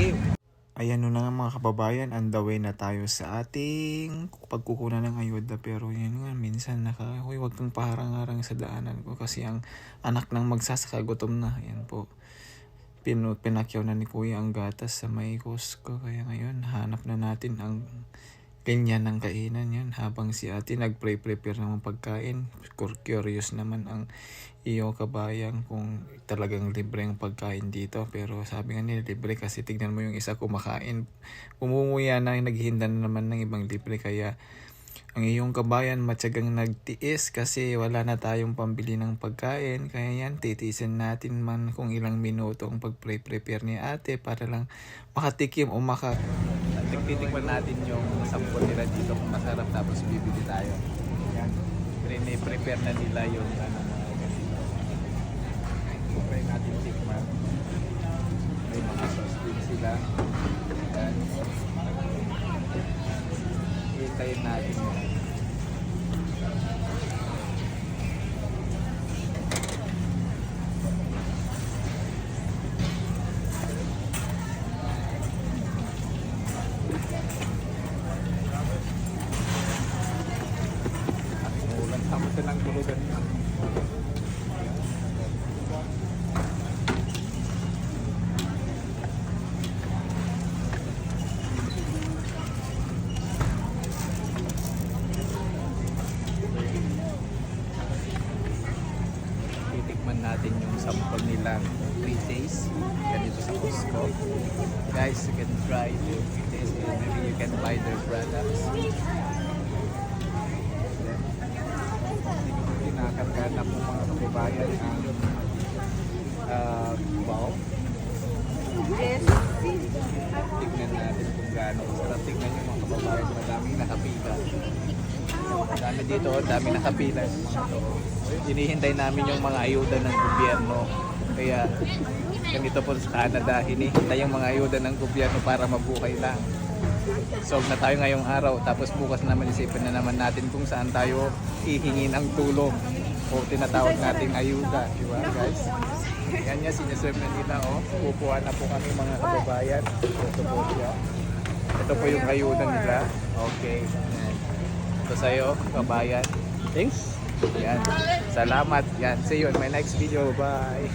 Tikim. Ayan na nga mga kababayan, on the way na tayo sa ating pagkukunan ng ayuda. Pero yun nga, minsan naka, huy, wag kang paharang-harang sa daanan ko kasi ang anak ng magsasaka gutom na. Ayan po. Pin, pinakyaw na ni kuya ang gatas sa may Costco. Kaya ngayon, hanap na natin ang linya ng kainan yan. Habang si ate nag-pre-prepare ng pagkain. Cur- Curious naman ang iyo kabayan kung talagang libre ang pagkain dito. Pero sabi nga nila libre kasi tignan mo yung isa kumakain. Pumumuya na naghihinda na naman ng ibang libre. Kaya ang iyong kabayan matyagang nagtiis kasi wala na tayong pambili ng pagkain. Kaya yan, titiisin natin man kung ilang minuto ang pag-prepare ni ate para lang makatikim o maka... Titikman natin yung sampol nila dito kung masarap tapos bibili tayo. Yan. Pre-prepare na nila yung ano mga ganito. Try natin tikman. May mga sauce din sila. Yan. Hintayin natin yun. Ulan sama sa ng tulugan yun. Titikman natin yung sample nila 3 days ganito sa Costco. Guys, you can try it. Maybe you can buy their products. Kinakargana po mga kababayan ang uh, wow. Yes. Tignan natin kung gaano. Sarap tignan yung mga kababayan. Madaming nakapila. Dami dito, oh, dami nakapila. Hinihintay namin yung mga ayuda ng gobyerno. Kaya ganito po sa Canada, hinihintay yung mga ayuda ng gobyerno para mabuhay lang. Solve na tayo ngayong araw. Tapos bukas naman isipin na naman natin kung saan tayo hihingi ng tulong o tinatawag nating ayuda. Di ba guys? Yan nga, siniserve na nila. Oh. Kukuha na po kami mga kababayan. Ito po siya. Ito po yung ayuda nila. Okay. Ito sa'yo, kabayan. Thanks. Yan. Salamat. Yan. See you in my next video. Bye.